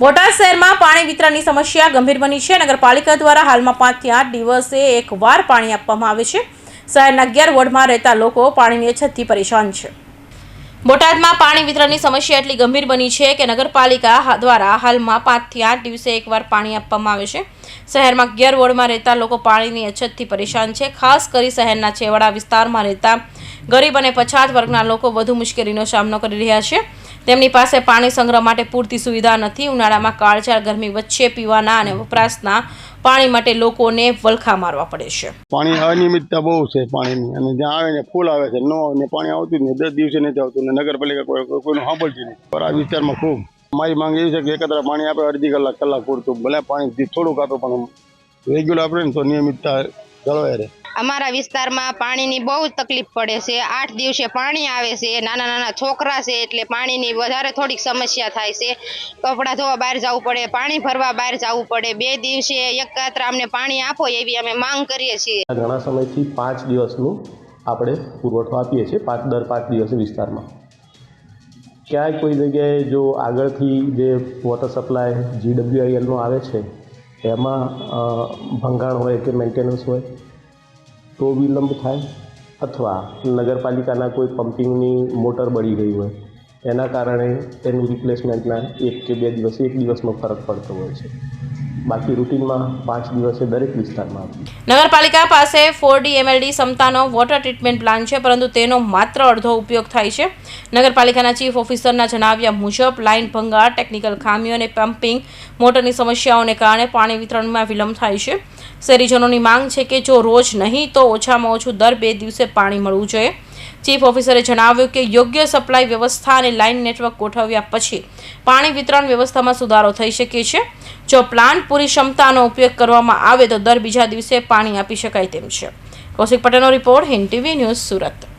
બોટાદ શહેરમાં પાણી વિતરણની સમસ્યા ગંભીર બની છે. નગરપાલિકા દ્વારા હાલમાં પાંચથી આઠ દિવસે એકવાર પાણી આપવામાં આવે છે. શહેરના અગિયાર વોર્ડમાં રહેતા લોકો પાણીની અછતથી પરેશાન છે. બોટાદમાં પાણી વિતરણની સમસ્યા એટલી ગંભીર બની છે કે નગરપાલિકા દ્વારા હાલમાં પાંચથી આઠ દિવસે એકવાર પાણી આપવામાં આવે છે. શહેરમાં અગિયાર વોર્ડમાં રહેતા લોકો પાણીની અછતથી પરેશાન છે. ખાસ કરી શહેરના છેવાડા વિસ્તારમાં રહેતા ગરીબ અને પછાત વર્ગના લોકો વધુ મુશ્કેલીનો સામનો કરી રહ્યા છે. તેમની પાસે પાણી સંગ્રહ માટે પૂરતી સુવિધા નથી. ઉનાળામાં કાળઝાળ ગરમી વચ્ચે પીવાના અને વપરાશના પાણી માટે લોકોને વલખા મારવા પડે છે. પાણી અનિયમિતતા બહુ છે પાણીની. અને જ્યાં આવે ને ફૂલ આવે છે. ન આવે ને પાણી આવતું જ નહીં. દસ દિવસે નથી આવતું ને નગરપાલિકા કોઈ કોઈ- કોઈનું સાંભળતી નહીં. પણ આ વિસ્તારમાં ખૂબ. મારી માંગ એવી છે કે એકત્ર પાણી આપે, અડધી કલાક કલાક પૂરતું. ભલે પાણી થોડુંક આપે, પણ રેગ્યુલર આપે તો નિયમિતતા જળવાય રહે. અમારા વિસ્તારમાં પાણીની બહુ જ તકલીફ પડે છે. આઠ દિવસે પાણી આવે છે. નાના નાના છોકરા છે એટલે પાણીની વધારે થોડીક સમસ્યા થાય છે. કપડાં ધોવા બહાર જવું પડે, પાણી ભરવા બહાર જવું પડે. બે દિવસે એકાત્ર અમને પાણી આપો એવી અમે માંગ કરીએ છીએ. ઘણા સમયથી પાંચ દિવસનું આપણે પુરવઠો આપીએ છીએ, પાંચ, દર પાંચ દિવસે વિસ્તારમાં. ક્યાંય કોઈ જગ્યાએ જો આગળથી જે વોટર સપ્લાય જીડબ્લ્યુઆઈએલનો આવે છે, એમાં ભંગાણ હોય કે મેન્ટેનન્સ હોય તો વિલંબ થાય અથવા નગરપાલિકાના કોઈ પમ્પિંગની મોટર બળી ગઈ હોય, એના કારણે તેનું રિપ્લેસમેન્ટના એક કે બે દિવસ એક દિવસનો ફરક પડતો હોય છે. બાકી રૂટીનમાં પાંચ દિવસે દરેક વિસ્તારમાં નગરપાલિકા પાસે ફોર ડી એમએલડી ક્ષમતાનો વોટર ટ્રીટમેન્ટ પ્લાન છે, પરંતુ તેનો માત્ર અડધો ઉપયોગ થાય છે. નગરપાલિકાના ચીફ ઓફિસરના જણાવ્યા મુજબ લાઇન ભંગાર ટેકનિકલ ખામીઓ અને પમ્પિંગ મોટરની સમસ્યાઓને કારણે પાણી વિતરણમાં વિલંબ થાય છે. શહેરીજનોની માંગ છે કે જો રોજ નહીં, તો ઓછામાં ઓછું દર બે દિવસે પાણી મળવું જોઈએ. ચીફ ઓફિસરે જણાવ્યું કે યોગ્ય સપ્લાય વ્યવસ્થા અને લાઇન નેટવર્ક ગોઠવ્યા પછી પાણી વિતરણ વ્યવસ્થામાં સુધારો થઈ શકે છે. જો પ્લાન્ટ પૂરી ક્ષમતાનો ઉપયોગ કરવામાં આવે તો દર બીજા દિવસે પાણી આપી શકાય તેમ છે. કૌશિક પટેલનો report Hind TV news Surat.